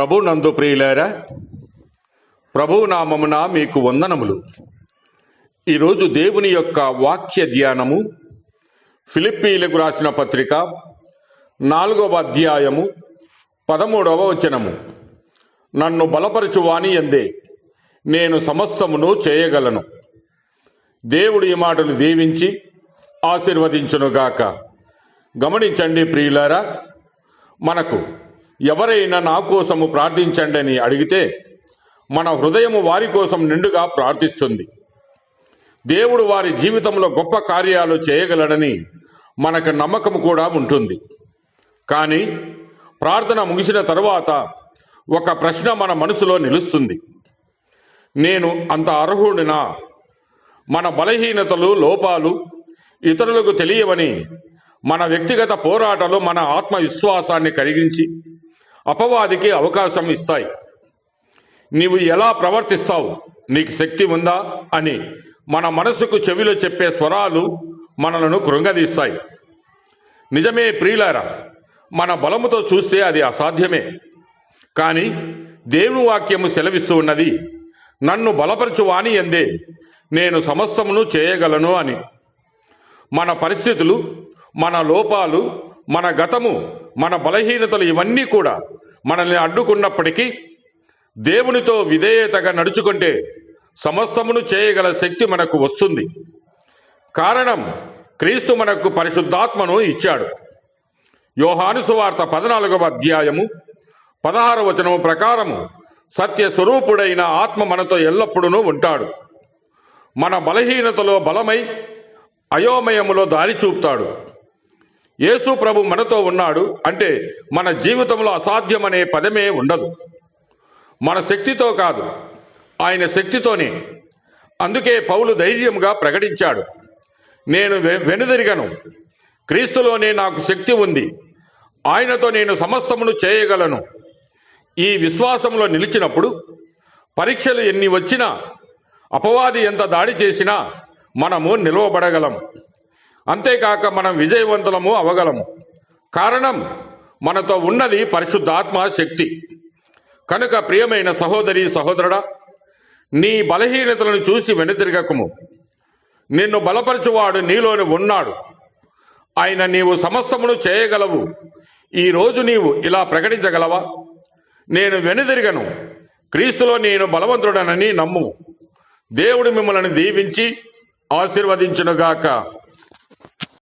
ప్రభు నందు ప్రియులారా ప్రభు నామమున మీకు వందనములు. ఈరోజు దేవుని యొక్క వాక్య ధ్యానము ఫిలిప్పీలకు రాసిన పత్రిక నాలుగవ అధ్యాయము పదమూడవ వచనము. నన్ను బలపరచువాని ఎందే నేను సమస్తమును చేయగలను. దేవుడు ఈ మాటలు దీవించి ఆశీర్వదించునుగాక. గమనించండి ప్రియులారా మనకు ఎవరైనా నా కోసము ప్రార్థించండి అని అడిగితే మన హృదయము వారి కోసం నిండుగా ప్రార్థిస్తుంది. దేవుడు వారి జీవితంలో గొప్ప కార్యాలు చేయగలడని మనకు నమ్మకం కూడా ఉంటుంది. కానీ ప్రార్థన ముగిసిన తరువాత ఒక ప్రశ్న మన మనసులో నిలుస్తుంది. నేను అంత అర్హుడినా? మన బలహీనతలు లోపాలు ఇతరులకు తెలియవని మన వ్యక్తిగత పోరాటాలు మన ఆత్మవిశ్వాసాన్ని కరిగించి అపవాదికి అవకాశం ఇస్తాయి. నీవు ఎలా ప్రవర్తిస్తావు? నీకు శక్తి ఉందా? అని మన మనసుకు చెవిలో చెప్పే స్వరాలు మనలను కృంగదీస్తాయి. నిజమే ప్రియులారా మన బలముతో చూస్తే అది అసాధ్యమే. కానీ దేవుని వాక్యము సెలవిస్తూ ఉన్నది నన్ను బలపరచువాని ఎందే నేను సమస్తమును చేయగలను అని. మన పరిస్థితులు మన లోపాలు మన గతము మన బలహీనతలు ఇవన్నీ కూడా మనల్ని అడ్డుకున్నప్పటికీ దేవునితో విధేయతగా నడుచుకుంటే సమస్తమును చేయగల శక్తి మనకు వస్తుంది. కారణం క్రీస్తు మనకు పరిశుద్ధాత్మను ఇచ్చాడు. యోహాను సువార్త పద్నాలుగవ అధ్యాయము పదహారు వచనము ప్రకారము సత్య స్వరూపుడైన ఆత్మ మనతో ఎల్లప్పుడూ ఉంటాడు. మన బలహీనతలో బలమై అయోమయములో దారి చూపుతాడు. యేసు ప్రభు మనతో ఉన్నాడు అంటే మన జీవితంలో అసాధ్యమనే పదమే ఉండదు. మన శక్తితో కాదు ఆయన శక్తితోనే. అందుకే పౌలు ధైర్యంగా ప్రకటించాడు నేను వె- వెనుదిరిగను. క్రీస్తులోనే నాకు శక్తి ఉంది. ఆయనతో నేను సమస్తమును చేయగలను. ఈ విశ్వాసంలో నిలిచినప్పుడు పరీక్షలు ఎన్ని వచ్చినా అపవాది ఎంత దాడి చేసినా మనము నిలువబడగలం. అంతేకాక మనం విజయవంతులము అవగలము. కారణం మనతో ఉన్నది పరిశుద్ధాత్మ శక్తి. కనుక ప్రియమైన సహోదరి సహోదరుడా నీ బలహీనతలను చూసి వెనుతిరగకము నిన్ను బలపరచువాడు నీలోని ఉన్నాడు. ఆయన నీవు సమస్తమును చేయగలవు. ఈ రోజు నీవు ఇలా ప్రకటించగలవా? నేను వెనుదిరగను. క్రీస్తులో నేను బలవంతుడనని నమ్ము దేవుడు మిమ్మల్ని దీవించి ఆశీర్వదించునుగాక.